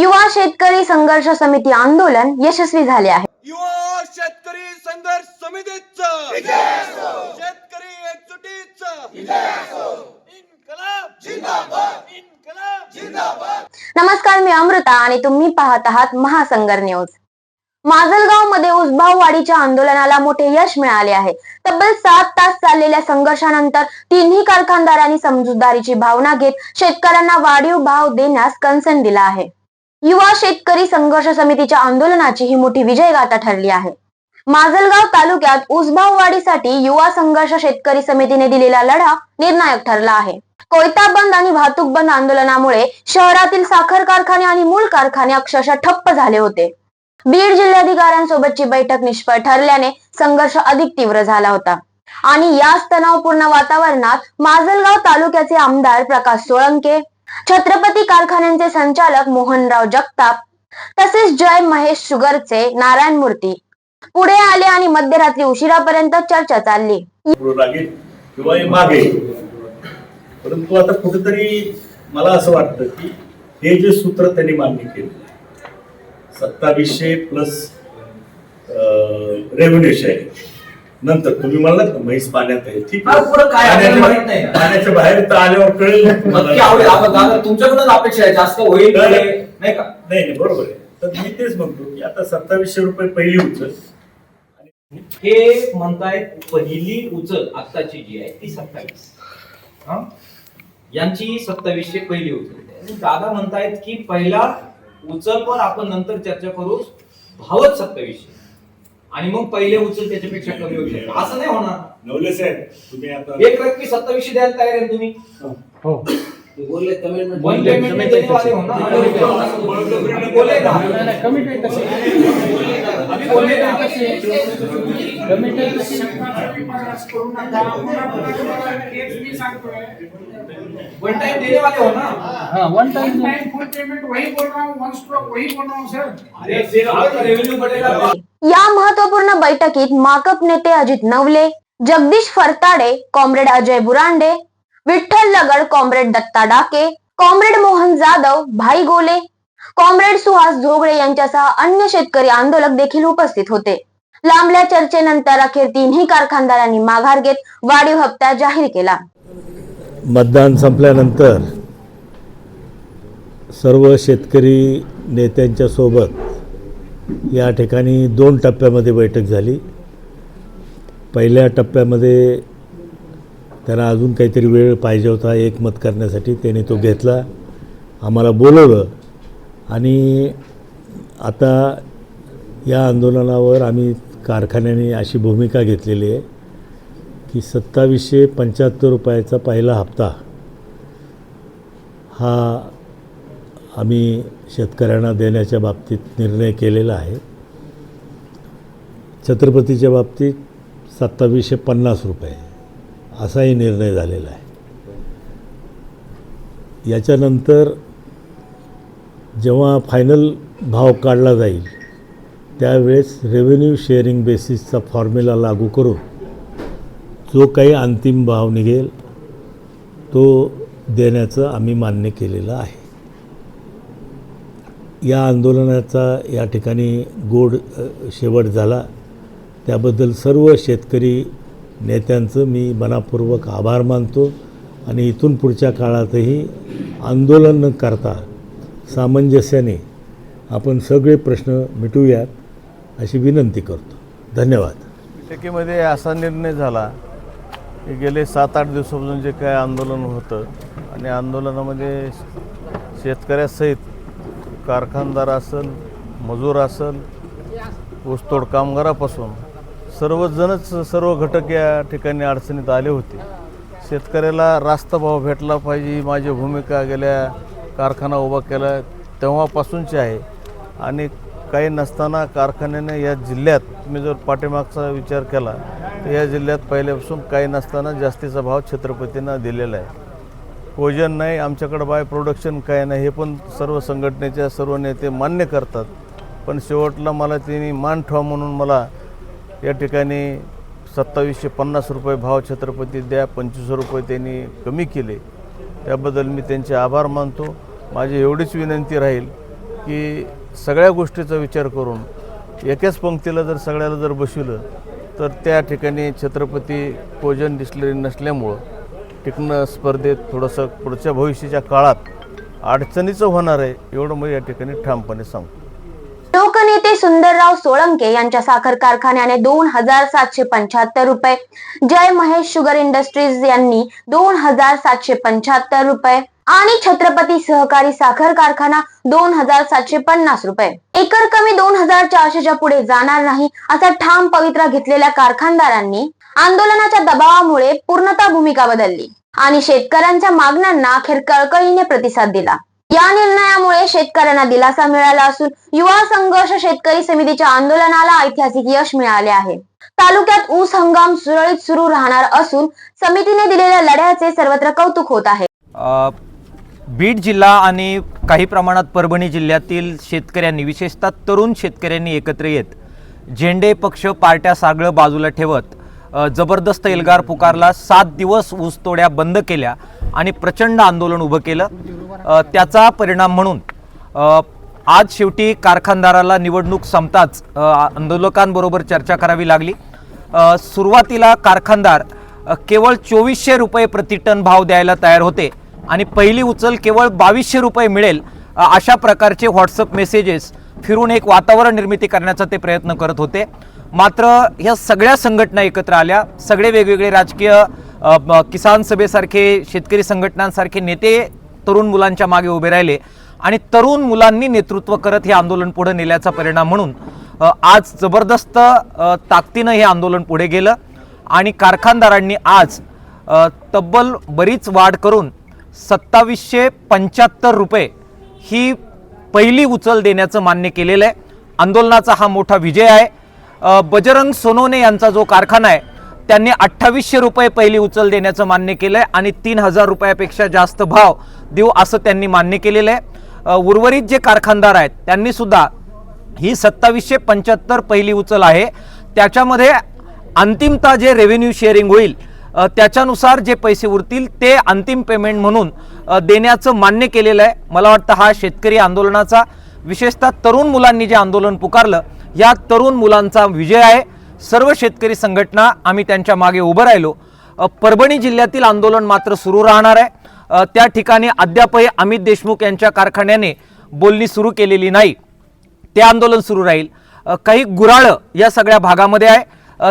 युवा शेतकरी संघर्ष समिती आंदोलन यशस्वी झाले आहे. युवा शेतकरी संघर्ष समितीचं. शेतकरी एकजुटीचं. नमस्कार मी अमृता आणि तुम्ही पाहत आहात महासंगर न्यूज. माजलगावमध्ये उसभाववाडीच्या आंदोलनाला मोठे यश मिळाले आहे. तब्बल सात तास चाललेल्या संघर्षानंतर तिन्ही कारखानदारांनी समजूतदारीची भावना घेत शेतकऱ्यांना वाढीव भाव देण्यास कन्सन दिला आहे. युवा शेतकरी संघर्ष समितीच्या आंदोलनाची ही मोठी विजयगाथा ठरली आहे. माजलगाव तालुक्यात उसभाववाडीसाठी युवा संघर्ष शेतकरी समितीने दिलेला लढा निर्णायक ठरला आहे. कोयता बंद आणि वाहतूक बंद आंदोलनामुळे शहरातील साखर कारखाने आणि मूळ कारखाने अक्षरशः ठप्प झाले होते. बीड जिल्हाधिकाऱ्यांसोबतची बैठक निष्फळ ठरल्याने संघर्ष अधिक तीव्र झाला होता. आणि याच तणावपूर्ण वातावरणात माजलगाव तालुक्याचे आमदार प्रकाश सोळंके छत्रपती कारखान्यांचे संचालक मोहनराव जगताप तसेच जय महेश शुगरचे नारायण मूर्ती. पुढे आले आणि मध्यरात्री उशिरापर्यंत चर्चा चालली. किंवा मागे. परंतु आता कुठेतरी मला असं वाटतं की हे जे सूत्र त्यांनी मान्य केलं सत्तावीसशे प्लस रेव्हेन्यू शेअर नंतर तुम्ही म्हणलात ना म्हैस पाण्यात आहे ठीक हा, पुढं काय आहे? माहीत नाही. पाण्याच्या बाहेर तर आल्यावर कळेल नक्की आवडेल. तुम्हाला. आपण दादा तुमच्याकडूनच अपेक्षा आहे जास्त होईल नाही, पुढे, नाही. का? नाही नाही बरोबर आहे. तर मी तेच म्हणतो की आता सत्तावीसशे रुपये पहिली उचल. हे म्हणतायत पहिली उचल आत्ताची जी आहे ती सत्तावीस. हं? यांची सत्तावीसशे पहिली उचल. दादा म्हणतायत की पहिला उचलवर आपण नंतर चर्चा करू. भावच सत्तावीसशे. आणि मग पहिले उचल त्याच्यापेक्षा कमी होऊ शकतो. असं नाही होणार. नवले साहेब तुम्ही आता एक रक्की सत्तावीसशे द्यायला तयार आहे तुम्ही? वन पेमेंट में देने वाले हो ना? अभी बोले ना. अभी बोले ना वन टाइम देने वाले हो ना? वन टाइम फुल पेमेंट वही बोल रहा हूँ वन स्ट्रोक वही बोल रहा हूँ सर अरे रेवेन्यू बढ़ेगा या महत्त्वपूर्ण बैठकीत माकप नेते Ajit Navale Jagdish Phartade comrade Ajay Burande Vitthal Lagad comrade Datta Dake comrade Mohan Jadhav भाई गोले कॉम्रेड सुहास झोगळे यांच्यासह अन्य शेतकरी आंदोलक देखील उपस्थित होते. लांबल्या चर्चेनंतर अखेर तिन्ही कारखानदारांनी माघार घेत वाढीव हप्ता जाहीर केला. मतदान संपल्यानंतर सर्व शेतकरी नेत्यांच्या सोबत या ठिकाणी दोन टप्प्यामध्ये बैठक झाली. पहिल्या टप्प्यामध्ये त्यांना अजून काहीतरी वेळ पाहिजे होता एकमत करण्यासाठी त्याने तो घेतला. आम्हाला बोलवलं आणि आता या आंदोलनावर आम्ही कारखान्याने अशी भूमिका घेतलेली आहे की सत्तावीसशे पंच्याहत्तर रुपयाचा पहिला हप्ता हा आम्ही शेतकऱ्यांना देण्याच्या बाबतीत निर्णय केलेला आहे. छत्रपतीच्या बाबतीत सत्तावीसशे पन्नास रुपये असाही निर्णय झालेला आहे. याच्यानंतर जेव्हा फायनल भाव काढला जाईल त्यावेळेस रेव्हेन्यू शेअरिंग बेसिसचा फॉर्म्युला लागू करून जो काही अंतिम भाव निघेल तो देण्याचं आम्ही मान्य केलेलं आहे. या आंदोलनाचा या ठिकाणी गोड शेवट झाला. त्याबद्दल सर्व शेतकरी नेत्यांचं मी मनापूर्वक आभार मानतो आणि इथून पुढच्या काळातही आंदोलन न करता सामंजस्याने आपण सगळे प्रश्न मिटवूयात अशी विनंती करतो. धन्यवाद. बैठकीमध्ये असा निर्णय झाला की गेले सात आठ दिवसापासून जे काय आंदोलन होतं आणि आंदोलनामध्ये शेतकऱ्यासहित कारखानदार असेल मजूर असेल ऊसतोड कामगारापासून सर्वजणच सर्व घटक या ठिकाणी अडचणीत आले होते. शेतकऱ्याला रास्ता भाव भेटला पाहिजे माझी भूमिका गेल्या कारखाना उभा केला तेव्हापासूनची आहे. आणि काही नसताना कारखान्याने या जिल्ह्यात तुम्ही जर पाठीमागचा विचार केला तर या जिल्ह्यात पहिल्यापासून काही नसताना जास्तीचा भाव छत्रपतींना दिलेला आहे. वजन नाही आमच्याकडं बाय प्रोडक्शन काय नाही हे पण सर्व संघटनेच्या सर्व नेते मान्य करतात. पण शेवटला मला त्यांनी मान ठेवा म्हणून मला या ठिकाणी सत्तावीसशे पन्नास रुपये भाव छत्रपती द्या पंचवीस रुपये त्यांनी कमी केले. त्याबद्दल मी त्यांचे आभार मानतो. माझी एवढीच विनंती राहील की सगळ्या गोष्टीचा विचार करून एकाच पंक्तीला जर सगळ्याला जर बसवलं तर त्या ठिकाणी छत्रपती पोजन डिस्लरी नसल्यामुळं टिकणं स्पर्धेत थोडंसं पुढच्या भविष्याच्या काळात अडचणीचं होणार आहे एवढं मी या ठिकाणी ठामपणे सांगतो. लोकनेते सुंदरराव सोळंके यांच्या साखर कारखान्याने दोन हजार सातशे पंच्याहत्तर रुपये जय महेश शुगर इंडस्ट्रीज यांनी दोन हजार सातशे पंच्याहत्तर रुपये आणि छत्रपती सहकारी साखर कारखाना दोन हजार सातशे पन्नास रुपये. एकर कमी दोन हजार चारशेच्या पुढे जाणार नाही असा ठाम पवित्रा घेतलेल्या कारखानदारांनी आंदोलनाच्या दबावामुळे पूर्णतः भूमिका बदलली आणि शेतकऱ्यांच्या मागण्यांना अखेर कळकळीने प्रतिसाद दिला. या निर्णयामुळे शेतकऱ्यांना दिलासा मिळाला असून युवा संघर्ष शेतकरी समितीच्या आंदोलनाला ऐतिहासिक यश मिळाले आहे. तालुक्यात ऊस हंगाम सुरळीत सुरू राहणार असून समितीने दिलेल्या लढ्याचे सर्वत्र कौतुक होत आहे. बीड जिल्हा आणि काही प्रमाणात परभणी जिल्ह्यातील शेतकऱ्यांनी विशेषतः तरुण शेतकऱ्यांनी एकत्र येत झेंडे पक्ष पार्ट्या सागळं बाजूला ठेवत जबरदस्त एल्गार पुकारला. सात दिवस ऊसतोड्या बंद केल्या आणि प्रचंड आंदोलन उभं केलं. त्याचा परिणाम म्हणून आज शेवटी कारखानदाराला निवडणूक संपताच आंदोलकांबरोबर चर्चा करावी लागली. सुरुवातीला कारखानदार केवळ चोवीसशे रुपये प्रतिटन भाव द्यायला तयार होते आणि पहिली उचल केवळ बावीसशे रुपये मिळेल अशा प्रकारचे व्हॉट्सअप मेसेजेस फिरून एक वातावरण निर्मिती करण्याचा ते प्रयत्न करत होते. मात्र ह्या सगळ्या संघटना एकत्र आल्या. सगळे वेगवेगळे राजकीय किसान सभेसारखे शेतकरी संघटनांसारखे नेते तरुण मुलांच्या मागे उभे राहिले आणि तरुण मुलांनी नेतृत्व करत हे आंदोलन पुढे नेल्याचा परिणाम म्हणून आज जबरदस्त ताकदीनं हे आंदोलन पुढे गेलं आणि कारखानदारांनी आज तब्बल बरीच वाढ करून सत्तावीसशे पंच्याहत्तर रुपये ही पहिली उचल देण्याचं मान्य केलेलं आहे. आंदोलनाचा हा मोठा विजय आहे. बजरंग सोनवणे यांचा जो कारखाना आहे त्यांनी अठ्ठावीसशे रुपये पहिली उचल देण्याचं मान्य केलं आहे आणि तीन हजार रुपयापेक्षा जास्त भाव देऊ असं त्यांनी मान्य केलेलं आहे. उर्वरित जे कारखानदार आहेत त्यांनी सुद्धा ही सत्तावीसशे पंच्याहत्तर पहिली उचल आहे. त्याच्यामध्ये अंतिमता जे रेव्हेन्यू शेअरिंग होईल त्याच्यानुसार जे पैसे उरतील ते अंतिम पेमेंट म्हणून देण्याचं मान्य केलेलं आहे. मला वाटतं हा शेतकरी आंदोलनाचा विशेषतः तरुण मुलांनी जे आंदोलन पुकारलं या तरुण मुलांचा विजय आहे. सर्व शेतकरी संघटना आम्ही त्यांच्या मागे उभं राहिलो. परभणी जिल्ह्यातील आंदोलन मात्र सुरू राहणार आहे. त्या ठिकाणी अद्यापही अमित देशमुख यांच्या कारखान्याने बोलणी सुरू केलेली नाही. ते आंदोलन सुरू राहील. काही गुराळं या सगळ्या भागामध्ये आहे.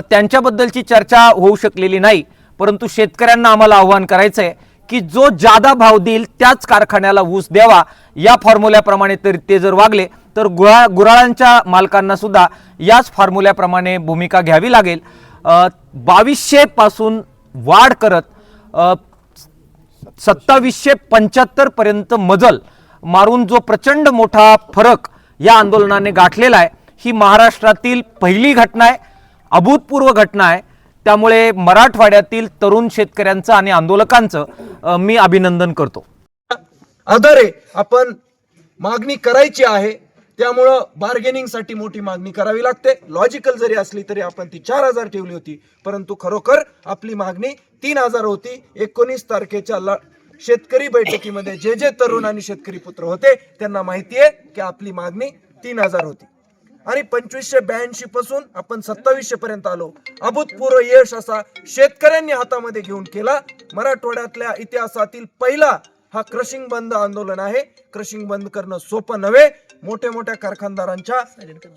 त्यांच्याबद्दलची चर्चा होऊ शकलेली नाही. परंतु शेतकऱ्यांना आम्हाला आव्हान करायचं आहे की जो जादा भाव देईल त्याच कारखान्याला ऊस द्यावा. या फॉर्म्युल्याप्रमाणे तरी ते जर वागले तर गुळा गुराळांच्या मालकांना सुद्धा याच फॉर्म्युल्याप्रमाणे भूमिका घ्यावी लागेल. बावीसशेपासून वाढ करत सत्तावीसशे पंच्याहत्तर पर्यंत मजल मारून जो प्रचंड मोठा फरक या आंदोलनाने गाठलेला आहे ही महाराष्ट्रातील पहिली घटना आहे अभूतपूर्व घटना आहे. त्यामुळे मराठवाड्यातील तरुण शेतकऱ्यांचं आणि आंदोलकांचं मी अभिनंदन करतो. आधारे आपण मागणी करायची आहे. त्यामुळं बार्गेनिंगसाठी मोठी मागणी करावी लागते. लॉजिकल जरी असली तरी आपण ती चार हजार ठेवली होती. परंतु खरोखर आपली मागणी तीन हजार होती. एकोणीस तारखेच्या शेतकरी बैठकीमध्ये जे जे तरुण आणि शेतकरी पुत्र होते त्यांना माहिती आहे की आपली मागणी तीन हजार होती. आणि पंचवीसशे ब्याऐंशी पासून आपण सत्तावीसशे पर्यंत आलो. अभूतपूर्व यश असा शेतकऱ्यांनी हातामध्ये घेऊन केला. मराठवाड्यातल्या इतिहासातील पहिला हा क्रशिंग बंद आंदोलन आहे. क्रशिंग बंद करणं सोपं नव्हे. मोठ्या मोठ्या कारखानदारांच्या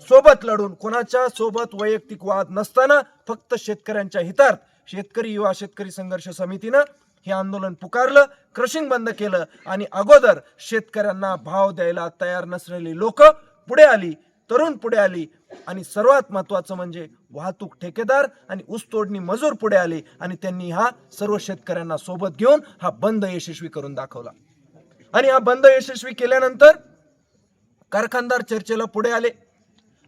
सोबत लढून कोणाच्या सोबत वैयक्तिक वाद नसताना फक्त शेतकऱ्यांच्या हितार्थ शेतकरी युवा शेतकरी संघर्ष समितीनं हे आंदोलन पुकारलं क्रशिंग बंद केलं आणि अगोदर शेतकऱ्यांना भाव द्यायला तयार नसलेली लोक पुढे आली. तरुण पुढे आली आणि सर्वात महत्वाचं म्हणजे वाहतूक ठेकेदार आणि ऊसतोडणी मजूर पुढे आले आणि त्यांनी हा सर्व शेतकऱ्यांना सोबत घेऊन हा बंद यशस्वी करून दाखवला. आणि हा बंद यशस्वी केल्यानंतर कारखानदार चर्चेला पुढे आले.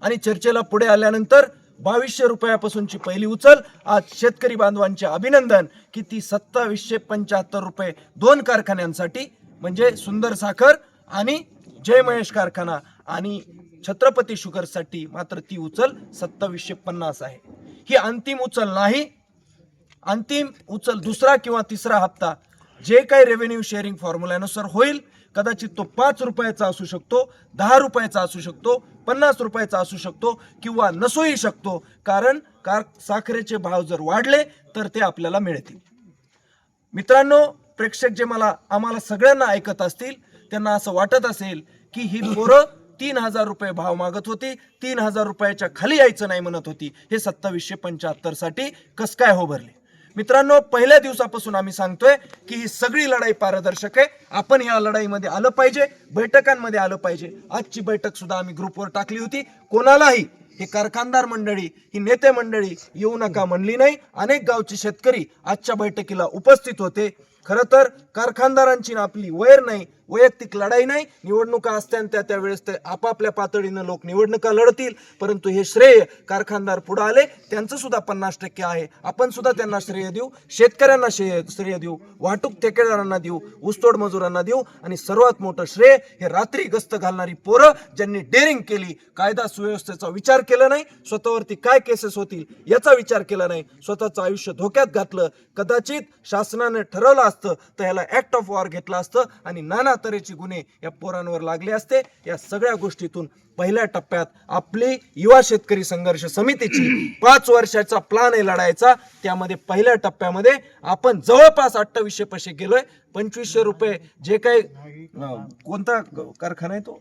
आणि चर्चेला पुढे आल्यानंतर बावीसशे रुपयापासूनची पहिली उचल. आज शेतकरी बांधवांचे अभिनंदन की ती सत्तावीसशे पंच्याहत्तर रुपये दोन कारखान्यांसाठी म्हणजे सुंदर साखर आणि जय महेश कारखाना आणि छत्रपती शुगरसाठी मात्र ती उचल सत्तावीसशे पन्नास आहे. ही अंतिम उचल नाही. अंतिम उचल दुसरा किंवा तिसरा हप्ता जे काही रेव्हेन्यू शेअरिंग फॉर्म्युल्यानुसार होईल कदाचित तो पाच रुपयाचा असू शकतो दहा रुपयाचा असू शकतो पन्नास रुपयाचा असू शकतो किंवा नसूही शकतो. कारण कार साखरेचे भाव जर वाढले तर ते आपल्याला मिळतील. मित्रांनो प्रेक्षक जे मला आम्हाला सगळ्यांना ऐकत असतील त्यांना असं वाटत असेल की ही पोरं तीन हजार रुपये भाव मागत होती. तीन हजार रुपयाच्या खाली यायचं नाही म्हणत होती. हे सत्तावीसशे पंच्याहत्तरसाठी कस काय हो भरले? मित्रांनो पहिल्या दिवसापासून आम्ही सांगतोय की ही सगळी लढाई पारदर्शक आहे. आपण या लढाईमध्ये आलं पाहिजे. बैठकांमध्ये आलं पाहिजे. आजची बैठक सुद्धा आम्ही ग्रुपवर टाकली होती. कोणालाही हे कारखानदार मंडळी ही नेते मंडळी येऊ नका म्हणली नाही. अनेक गावचे शेतकरी आजच्या बैठकीला उपस्थित होते. खरं तर कारखानदारांची आपली वैर नाही वैयक्तिक लढाई नाही. निवडणुका असत्या त्या त्यावेळेस ते आपापल्या पातळीनं लोक निवडणुका लढतील. परंतु हे श्रेय कारखानदार पुढे आले. त्यांचं सुद्धा पन्नास टक्के आहे. आपण सुद्धा त्यांना श्रेय देऊ. शेतकऱ्यांना श्रेय श्रेय देऊ. वाहतूक ठेकेदारांना देऊ. ऊसतोड मजुरांना देऊ. आणि सर्वात मोठं श्रेय हे रात्री गस्त घालणारी पोरं ज्यांनी डेअरिंग केली कायदा सुव्यवस्थेचा विचार केला नाही स्वतःवरती काय केसेस होतील याचा विचार केला नाही स्वतःचं आयुष्य धोक्यात घातलं. कदाचित शासनाने ठरवलं असतं तर याला ऍक्ट ऑफ वॉर घेतलं असतं आणि नाना तऱ्हेचे गुन्हे या पोरांवर लागले असते. या सगळ्या गोष्टीतून पहिल्या टप्प्यात आपली युवा शेतकरी संघर्ष समितीची पाच वर्षाचा प्लान आहे लढायचा. त्यामध्ये पहिल्या टप्प्यामध्ये आपण जवळपास अठ्ठावीसशे पैसे गेलोय. पंचवीसशे रुपये जे काही कोणता कारखाना आहे तो?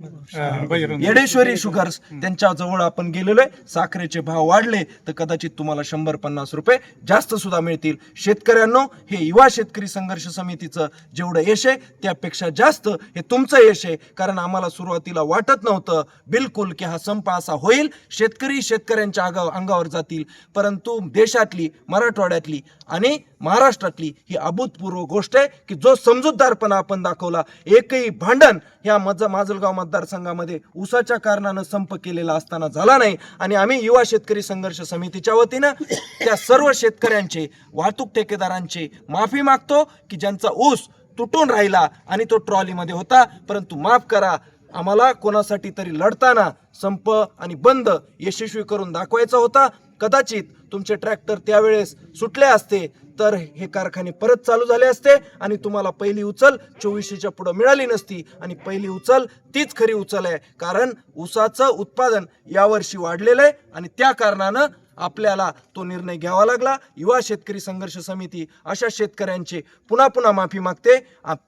येडेश्वरी शुगर्स त्यांच्या जवळ आपण गेलेलो आहे साखरेचे भाव वाढले तर कदाचित तुम्हाला शंभर पन्नास रुपये जास्त सुद्धा मिळतील. शेतकऱ्यांनो हे युवा शेतकरी संघर्ष समितीचं जेवढं यश आहे त्यापेक्षा जास्त हे तुमचं यश आहे. कारण आम्हाला सुरुवातीला वाटत नव्हतं बिलकुल की हा संप असा होईल. शेतकरी शेतकऱ्यांच्या अंगा अंगावर जातील. परंतु देशातली मराठवाड्यातली आणि महाराष्ट्रातली ही अभूतपूर्व गोष्ट आहे की जो समजूतदारपणा आपण दाखवला एकही भांडण ह्या मज माजलगाव मतदारसंघामध्ये उसाच्या कारणानं संप केलेला असताना झाला नाही आणि आम्ही युवा शेतकरी संघर्ष समितीच्या वतीनं त्या सर्व शेतकऱ्यांचे वाहतूक ठेकेदारांचे माफी मागतो की ज्यांचा ऊस तुटून राहिला आणि तो ट्रॉलीमध्ये होता. परंतु माफ करा आम्हाला कोणासाठी तरी लढताना संप आणि बंद यशस्वी करून दाखवायचा होता. कदाचित तुमचे ट्रॅक्टर त्यावेळेस सुटले असते तर हे कारखाने परत चालू झाले असते आणि तुम्हाला पहिली उचल चोवीसशेच्या पुढं मिळाली नसती. आणि पहिली उचल तीच खरी उचल आहे कारण ऊसाचं उत्पादन यावर्षी वाढलेलं आहे आणि त्या कारणानं आपल्याला तो निर्णय घ्यावा लागला. युवा शेतकरी संघर्ष समिती अशा शेतकऱ्यांचे पुन्हा पुन्हा माफी मागते.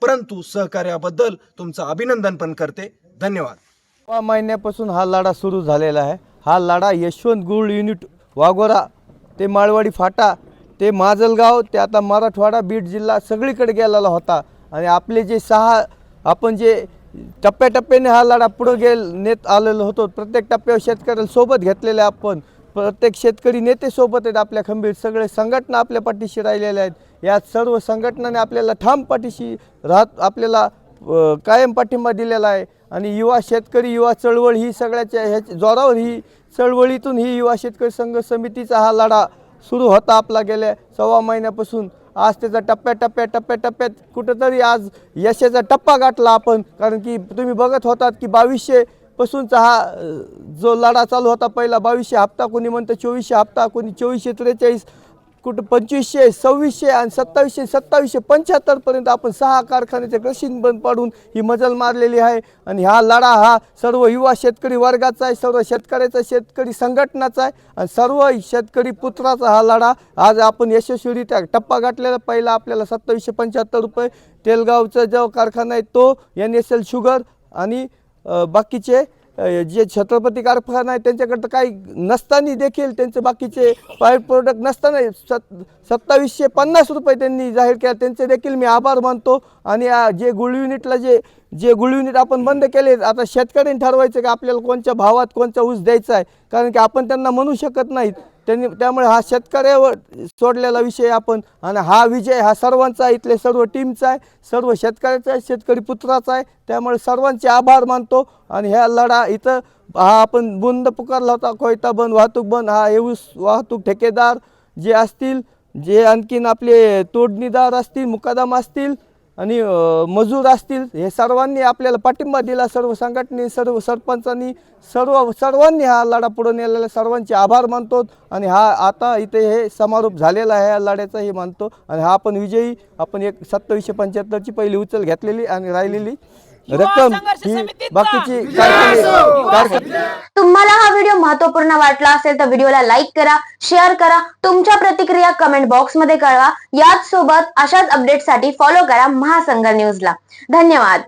परंतु सहकार्याबद्दल तुमचं अभिनंदन पण करते. धन्यवाद. महिन्यापासून हा लढा सुरू झालेला आहे. हा लढा यशवंत गुळ युनिट वाघोरा ते माळवाडी फाटा ते माजलगाव ते आता मराठवाडा बीड जिल्हा सगळीकडे गेलेला होता. आणि आपले जे सहा आपण जे टप्प्याटप्प्याने हा लढा पुढं गेल नेत आलेलो होतो. प्रत्येक टप्प्यावर शेतकऱ्याला सोबत घेतलेले आपण प्रत्येक शेतकरी नेते सोबत आहेत आपल्या खंबीर. सगळे संघटना आपल्या पाठीशी राहिलेल्या आहेत. या सर्व संघटनाने आपल्याला ठाम पाठीशी राहत आपल्याला कायम पाठिंबा दिलेला आहे. आणि युवा शेतकरी युवा चळवळ ही सगळ्याच्या ह्या जोरावर ही चळवळीतून ही युवा शेतकरी संघ समितीचा हा लढा सुरू होता आपला गेल्या सव्वा महिन्यापासून. आज त्याचा टप्प्या टप्प्या टप्प्या टप्प्यात कुठंतरी आज यशाचा टप्पा गाठला आपण. कारण की तुम्ही बघत होतात की बावीसशे पासूनचा हा जो लढा चालू होता पहिला बावीसशे हप्ता कोणी म्हणतं चोवीसशे हप्ता कोणी चोवीसशे त्रेचाळीस कुठं पंचवीसशे सव्वीसशे आणि सत्तावीसशे सत्तावीसशे पंच्याहत्तरपर्यंत आपण सहा कारखान्याचे क्रशिंग बंद पाडून ही मजल मारलेली आहे. आणि हा लढा हा सर्व युवा शेतकरी वर्गाचा आहे सर्व शेतकऱ्याचा शेतकरी संघटनाचा आहे आणि सर्व शेतकरी पुत्राचा हा लढा. आज आपण यशस्वीरित्या टप्पा गाठलेला पहिला आपल्याला सत्तावीसशे पंच्याहत्तर रुपये. तेलगावचा जो कारखाना आहे तो एन एस एल शुगर आणि बाकीचे जे छत्रपती कारखाना आहे त्यांच्याकडं काही नसताना देखील त्यांचे बाकीचे प्रायव्हेट प्रोडक्ट नसताना सत सत्तावीसशे पन्नास रुपये त्यांनी जाहीर केला. त्यांचे देखील मी आभार मानतो. आणि जे गुळ युनिटला जे जे गुळ युनिट आपण बंद केले आता शेतकऱ्यांनी ठरवायचं की आपल्याला कोणत्या भावात कोणचा ऊस द्यायचा आहे. कारण की आपण त्यांना म्हणू शकत नाहीत. त्यांनी त्यामुळे हा शेतकऱ्यावर सोडलेला विषय आपण. आणि हा विजय हा सर्वांचा आहे इथले सर्व टीमचा आहे. सर्व शेतकऱ्याचा आहे शेतकरी पुत्राचा आहे. त्यामुळे सर्वांचे आभार मानतो. आणि ह्या लढा इथं हा आपण बंद पुकारला होता कोयता बंद वाहतूक बंद हा येऊस वाहतूक ठेकेदार जे असतील जे आणखीन आपले तोडणीदार असतील मुकादम असतील आणि मजूर असतील हे सर्वांनी आपल्याला पाठिंबा दिला सर्व संघटने सर्व सरपंचांनी सर्व सर्वांनी हा लढा पुढे नेलेला सर्वांचे आभार मानतो आणि हा आता इथे हे समारोप झालेला आहे या लढ्याचा हे मानतो. आणि हा आपण विजयी आपण एक सत्तावीसशे पंच्याहत्तरची पहिली उचल घेतलेली आणि राहिलेली. रक्कम ही बाकीची तुम्हाला हा व्हिडिओ महत्त्वपूर्ण वाटला असेल तर व्हिडिओला लाईक करा शेअर करा तुमच्या प्रतिक्रिया कमेंट बॉक्समध्ये कळवा. याच सोबत अशाच अपडेटसाठी फॉलो करा महासंघ न्यूजला. धन्यवाद.